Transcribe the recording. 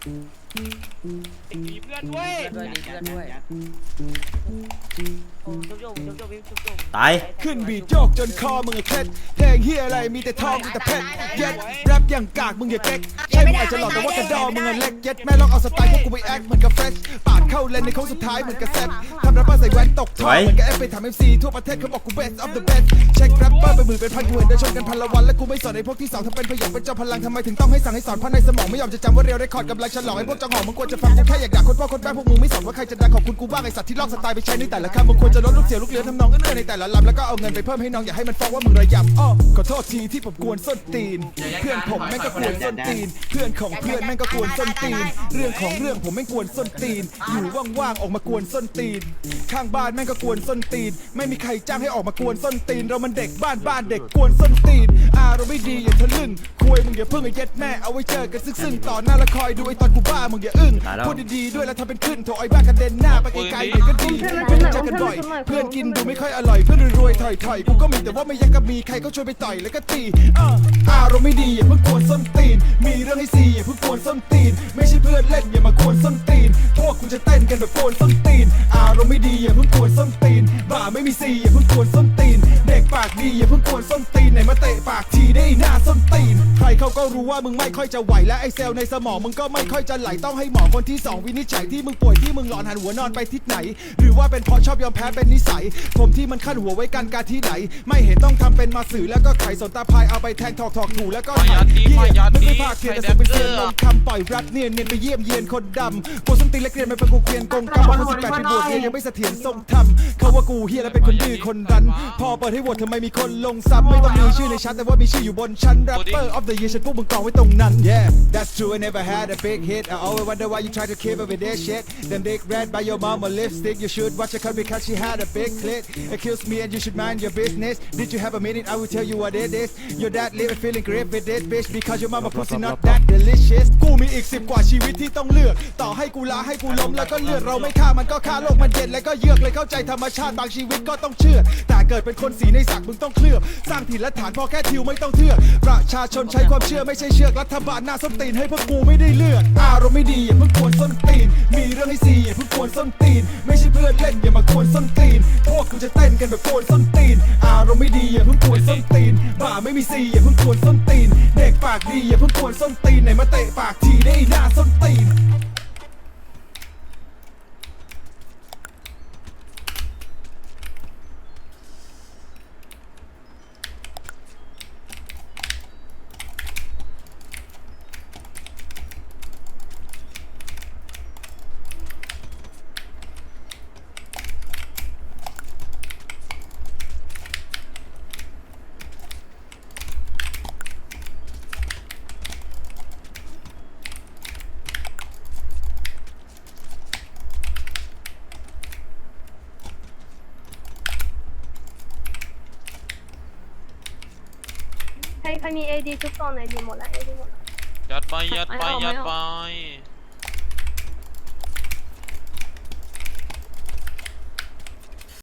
Mm-hmm. มีเพื่อนด้วยเพื่อนด้วยดีเพื่อนด้วยโอ้จุ๊บจุ๊บจุ๊บจุ๊บจุ๊บจุ๊บตาย ขึ้นบีทโยกจนคอมึงอะเคล็ดเพลงเฮียอะไรมีแต่ทองมีแต่เพชรเย็ดแรปอย่างกากมึงอย่าเก๊กใช่มึงอาจจะหลอกแต่ว่ากระดอมึงอะเล็กเย็ดแม่ลองเอาสไตล์พวกกูไปแอคเหมือนกับเฟรชปาดเข้าเลนในโค้งสุดท้ายเหมือนกับแซดทำแรปเปอร์ใส่แว่นตกท่อเหมือนกับเอฟไปทำเอ็มซีทั่วประเทศเขาบอกกู best of the best เช็คแรปเปอร์ไปหมื่นเป็นพันกูเห็นได้ชนกันพันละวันและกูไม่สนไอ้พวกที่สองทำเป็นพยองเป็นเจ้าพลังทำไมถึงต้องให้สั่งให้สอนเพราะในสมองไม่ยอมจะจำว่าเรียวได้คอร์ดกำลังฉลองไอ้พวกจังหองมึงควรจะฟังกูแค่อยากด่าคนพ่อคนแม่พวกมึงไม่สนว่าใครจะดังขอบคุณกูบ้างไอสัตว์ที่ลอกสไตล์ไปใช้ในแต่ละคำมึงควรจะลดลูกเสียลูกเรือทำนองเอื้อในแต่ละลำแล้วก็เอาเงินไปเพิ่มให้น้องอย่าให้มันฟ้องว่ามึงระยำอ้อขอโทษทีที่ผมกวนส้นตีน เพื่อนผมแม่งก็กวนส้นตีน เพื่อนของเพื่อนแม่งก็กวนส้นตีน เรื่องของเรื่องผมแม่งกวนส้นตีน อยู่ว่างๆออกมากวนส้นตีน ข้างบ้านแม่งก็กวนส้นตีน ไม่มีใครจ้างให้ออกมากวนส้นตีน เรามันเด็กบ้านบ้านเด็กกวนส้นตีนอารมณ์ไม่ดีอย่าทะลึ่งคุยมึงอย่าเพิ่งไอ้เย็ดแม่เอาไว้เจอกันซึ่งๆต่อหน้าล้วคอยดูไอ้ตอนกูบ้ามึงอย่าอึ้งตายแล้วพูดดีๆด้วยแล้วทำเป็นขึ้นโถไอ้บ้ากระเด็นหน้าไปไกลๆเดี๋ยวก็ดีเพื่อนเจอกันบ่อย เพื่อนกินดูไม่ค่อยอร่อยเพื่อนรวยๆถอยๆกูก็มีแต่ว่าไม่อยังกับมีใครก็ช่วยไปต่อยแล้วก็ตีอะอารมณ์ไม่ดีอย่าเพิ่งกวนส้นตีน มีเรื่องให้ซีอย่าเพิ่งกวนส้นตีน ไม่ใช่เพื่อนเล่นอย่ามากวนส้นตีนพวกกูจะเต้นกันแบบกวนส้นตีน อารมณ์ไม่ดีอย่าเพิ่งกวนส้นตีนบ้าไม่มีซีอย่าเพิ่งกวนส้นตีนเด็ก ปากดีอย่าเพิ่งกวนส้นตีนไหนมาเตะปากทีได้หน้าส้นตีน ใครเขาก็รู้ว่ามึงไม่ค่อยจะไหวและไอเซลล์ในสมองมึงก็ไม่ค่อยจะไหลต้องให้หมอคนที่สองวินิจฉัยที่มึงป่วยที่มึงหลอนหันหัวนอนไปทิศไหน หรือว่าเป็นเพราะชอบยอมแพ้เป็นนิสัย ผมที่มันขั้นหัวไว้กันการที่ไหน ไม่เห็นต้องทำเป็นมาสื่อแล้วก็ไขสนตาพายเอาไปแทงถอกถอกถูแล้วก็มายัดดิเยี่มายัดไม่เคยพาเขียนแต่สือกเป็นเซียนลงคำปล่อยแรปเนียนเนียนไปเยี่ยมเยียนคนดำกูส้นตีนและเกรียนมันเป็นกูเกรียนกงกำว่าคนสิบแปดเป็นบวกเรียยังไม่เสถียรทรงธรรมเขาว่ากูเฮียและเป็นคนดื้อคนดัน พอเปิดให้วตทำไมมีคนลงซ้ำไม่ต้องมีชื่อในชั้นแต่ว่ามีชื่ออยู่บนชั้น rapper of the year ฉันพวกมึงกองไว้ตรงนั้น yeah that's true I never had a big hit I always wonder why you try to keep up with that shit them dick red by your mama lipstick you should watch her cut because she had a big clit accuse me and you should mind your business did you have a minute I will tell you what it is your dad living feeling great with this bitch because your mama pussy not that delicious กูมีอีกสิบกว่าชีวิตที่ต้องเลือก ต่อให้กูลาให้กูล้มแล้วก็เลือดเราไม่ฆ่ามันก็ฆ่าโลกมันเย็นแล้วก็เยือกเลยเข้าใจธรรมชาติบางชีวิตก็ต้องเชื่อแต่เกิดเป็นคนสีในสักมึงต้องเคลือบสร้างถิ่นและฐานพอแค่ทิวไม่ต้องเทือกประชาชนใช้ความเชื่อไม่ใช่เชือกรัฐบาลหน้าส้นตีนให้พวกกูไม่ได้เลือกอารมณ์ไม่ดีอย่าเพิ่งกวนส้นตีน มีเรื่องให้ซีอย่าเพิ่งกวนส้นตีน ไม่ใช่เพื่อนเล่นอย่ามากวนส้นตีน พวกกูจะเต้นกันแบบกวนส้นตีน อารมณ์ไม่ดีอย่าเพิ่งกวนส้นตีนบ้าไม่มีซีอย่าเพิ่งกวนส้นตีน เด็กปากดีอย่าเพิ่งกวนส้นตีนไหนมาเตะปากทีได้หน้าส้นตีน ใครใครมีเอดีชุบก่อนหน่อยดีหมดละเอดีหมดละยัดไปยัดไปเอาไม่ยัดเอาไป